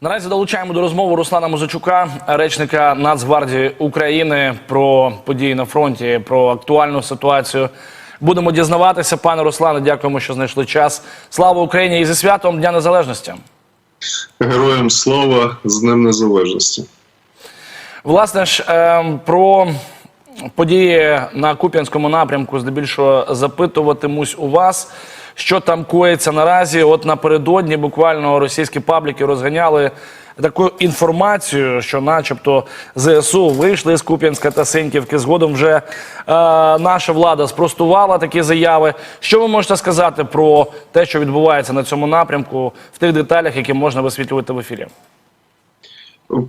Наразі долучаємо до розмови Руслана Музичука, речника Нацгвардії України, про події на фронті, про актуальну ситуацію. Будемо дізнаватися, пане Руслане. Дякуємо, що знайшли час. Слава Україні і зі святом Дня Незалежності. Героям слава з Днем Незалежності. Власне ж, е, про події на Куп'янському напрямку здебільшого запитуватимусь у вас, що там коїться наразі. От напередодні буквально російські пабліки розганяли таку інформацію, що, начебто, ЗСУ вийшли з Куп'янська та Синьківки. Згодом вже е, наша влада спростувала такі заяви. Що ви можете сказати про те, що відбувається на цьому напрямку, в тих деталях, які можна висвітлювати в ефірі?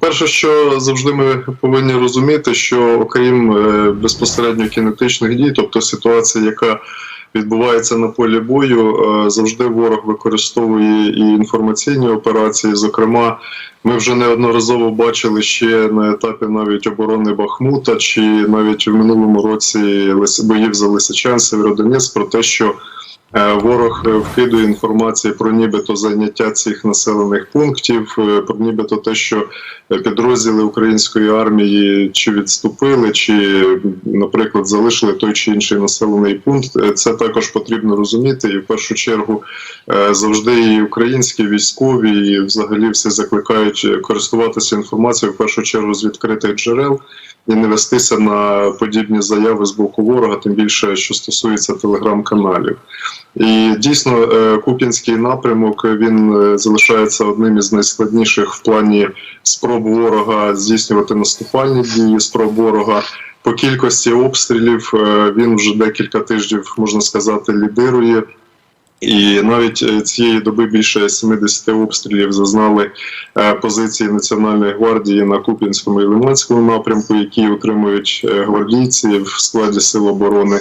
Перше, що завжди ми повинні розуміти, що окрім е, безпосередньо кінетичних дій, тобто ситуація, яка відбувається на полі бою, е, завжди ворог використовує і інформаційні операції. Зокрема, ми вже неодноразово бачили ще на етапі навіть оборони Бахмута, чи навіть в минулому році боїв за Лисичан, Северодонець про те, що Ворог е, вкидує інформацію про нібито зайняття цих населених пунктів, е, про нібито те, що е, підрозділи української армії чи відступили, чи, наприклад, залишили той чи інший населений пункт. Е, Це також потрібно розуміти. І в першу чергу е, завжди і українські військові, і взагалі всі закликають е, користуватися інформацією в першу чергу з відкритих джерел і не вестися на подібні заяви з боку ворога, тим більше що стосується телеграм-каналів. І дійсно, е, Куп'янський напрямок він е, залишається одним із найскладніших в плані спроб ворога здійснювати наступальні дії, спроб ворога. По кількості обстрілів е, він вже декілька тижнів, можна сказати, лідирує. І навіть е, цієї доби більше 70 обстрілів зазнали е, позиції Національної гвардії на Куп'янському і Лиманському напрямку, які отримують е, гвардійці в складі сил оборони.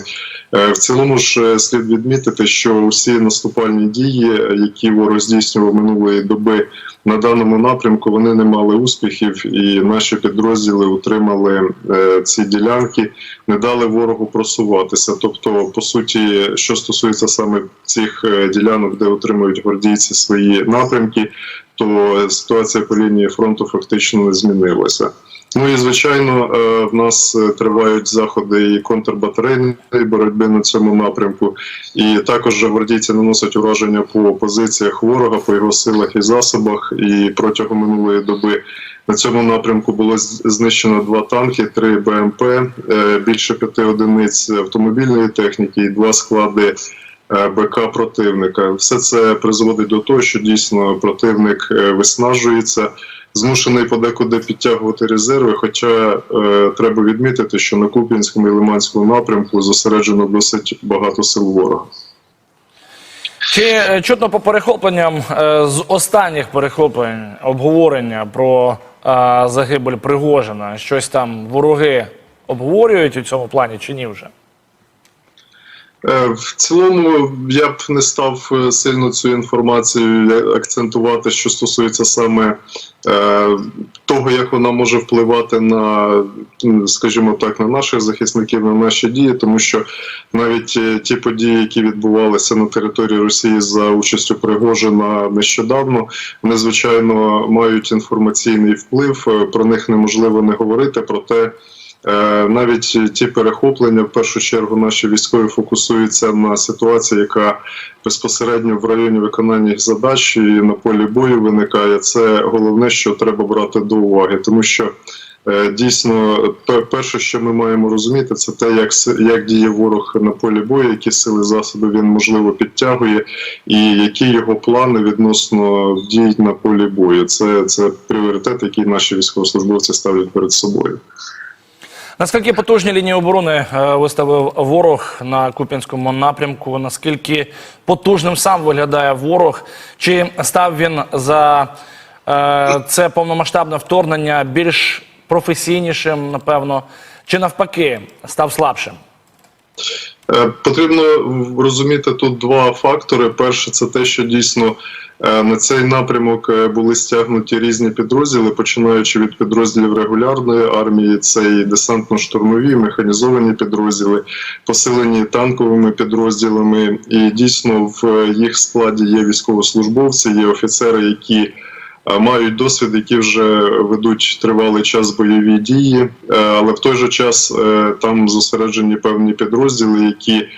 В цілому ж слід відмітити, що усі наступальні дії, які ворог здійснював минулої доби на даному напрямку, вони не мали успіхів, і наші підрозділи утримали е, ці ділянки, не дали ворогу просуватися. Тобто, по суті, що стосується саме цих е, ділянок, де отримують гвардійці свої напрямки, то ситуація по лінії фронту фактично не змінилася. Ну і звичайно, е, в нас е, тривають заходи і контрбатарейної боротьби на цьому напрямку, і також гвардійці наносять ураження по позиціях ворога, по його силах і засобах. І протягом минулої доби на цьому напрямку було знищено два танки, три БМП, е, більше п'яти одиниць автомобільної техніки і два склади. Е, БК противника все це призводить до того, що дійсно противник е, виснажується, змушений подекуди підтягувати резерви. Хоча е, треба відмітити, що на Куп'янському і Лиманському напрямку зосереджено досить багато сил ворога. Чи е, чутно по перехопленням з останніх перехоплень обговорення про загибель Пригожина? Щось там вороги обговорюють у цьому плані чи ні вже? Е, В цілому я б не став е, сильно цю інформацію е, акцентувати, що стосується саме того, як вона може впливати на, скажімо так, на наших захисників, на наші дії, тому що навіть ті події, які відбувалися на території Росії за участю Пригожина нещодавно, вони звичайно мають інформаційний вплив. Про них неможливо не говорити. Проте навіть ті перехоплення, в першу чергу, наші військові фокусуються на ситуації, яка безпосередньо в районі виконання їх задач і на полі бою виникає. Це головне, що треба брати до уваги, тому що. е, Дійсно, перше, що ми маємо розуміти, це те, як як діє ворог на полі бою, які сили засоби він можливо підтягує, і які його плани відносно дій на полі бою. Це, це пріоритет, який наші військовослужбовці ставлять перед собою. Наскільки потужні лінії оборони е, виставив ворог на Куп'янському напрямку? Наскільки потужним сам виглядає ворог? Чи став він за е, це повномасштабне вторгнення більш професійнішим, напевно, чи навпаки став слабшим? Е, Потрібно розуміти тут два фактори. Перше, це те, що дійсно на цей напрямок е, були стягнуті різні підрозділи, починаючи від підрозділів регулярної армії, це і десантно-штурмові, механізовані підрозділи, посилені танковими підрозділами. І дійсно в їх складі є військовослужбовці, є офіцери, які е, мають досвід, які вже ведуть тривалий час бойові дії, е, але в той же час е, там зосереджені певні підрозділи, які е,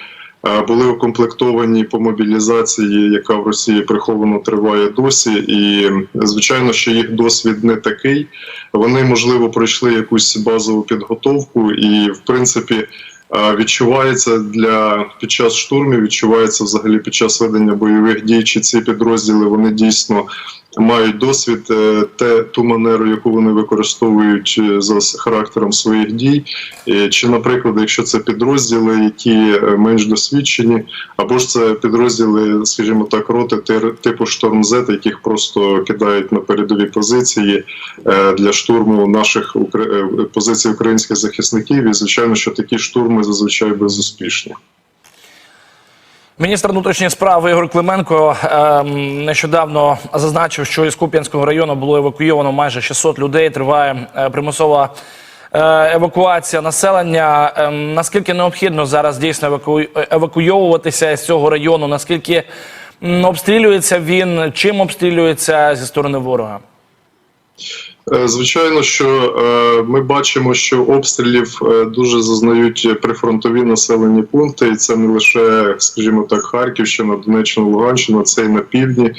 були укомплектовані по мобілізації, яка в Росії приховано триває досі. І звичайно, що їх досвід не такий. Вони можливо пройшли якусь базову підготовку, і в принципі. Відчувається для під час штурмів, відчувається взагалі під час ведення бойових дій, чи ці підрозділи вони дійсно мають досвід, е, те ту манеру, яку вони використовують е, за характером своїх дій, чи, наприклад, якщо це підрозділи, які е, менш досвідчені, або ж це підрозділи, скажімо так, роти типу Шторм Z, яких просто кидають на передові позиції для штурму наших позицій українських захисників. І звичайно, що такі штурми зазвичай безуспішні. Міністр внутрішніх справ Ігор Клименко ем, нещодавно зазначив, що із Куп'янського району було евакуйовано майже 600 людей. Триває е, примусова е, евакуація населення. Ем, наскільки необхідно зараз дійсно еваку... евакуйовуватися з цього району? Наскільки обстрілюється він? Чим обстрілюється зі сторони ворога? Е, Звичайно, що е, ми бачимо, що обстрілів е, дуже зазнають прифронтові населені пункти, і це не лише, скажімо так, Харківщина, Донеччина, Луганщина, це і на півдні.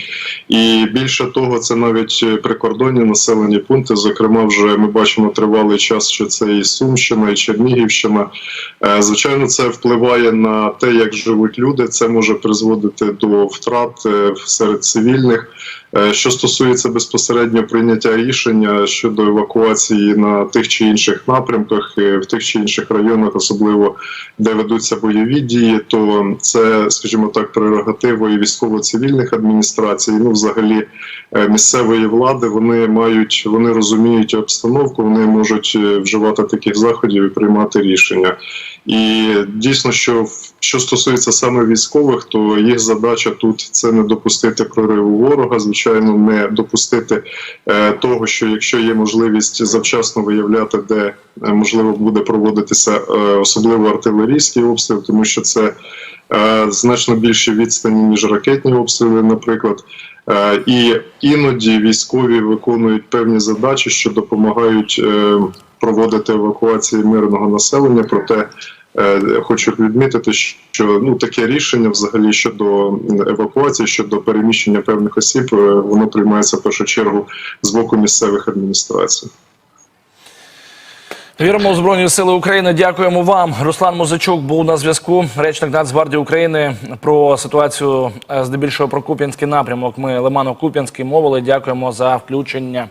І більше того, це навіть прикордонні населені пункти. Зокрема, вже ми бачимо тривалий час, що це і Сумщина, і Чернігівщина. Звичайно, це впливає на те, як живуть люди. Це може призводити до втрат серед цивільних. Е, Що стосується безпосередньо прийняття рішення щодо евакуації на тих чи інших напрямках, е, в тих чи інших районах, особливо де ведуться бойові дії, то це, скажімо так, прерогатива військово-цивільних адміністрацій, ну взагалі е, місцевої влади. Вони мають, вони розуміють обстановку, вони можуть вживати таких заходів і приймати рішення. І дійсно, що що стосується саме військових, то їх задача тут це не допустити прориву ворога, звичайно, не допустити е, того, що якщо є можливість завчасно виявляти, де е, можливо буде проводитися е, особливо артилерійський обстріл, тому що це е, значно більші відстані ніж ракетні обстріли, наприклад. Е, і іноді військові виконують певні задачі, що допомагають е, проводити евакуації мирного населення. Проте е, хочу відмітити, що ну таке рішення взагалі щодо евакуації, щодо переміщення певних осіб, е, воно приймається в першу чергу з боку місцевих адміністрацій. Віримо у Збройні Сили України. Дякуємо вам. Руслан Музичук був на зв'язку. Речник Нацгвардії України про ситуацію е, здебільшого про Куп'янський напрямок. Ми Лимано-Куп'янський мовили. Дякуємо за включення.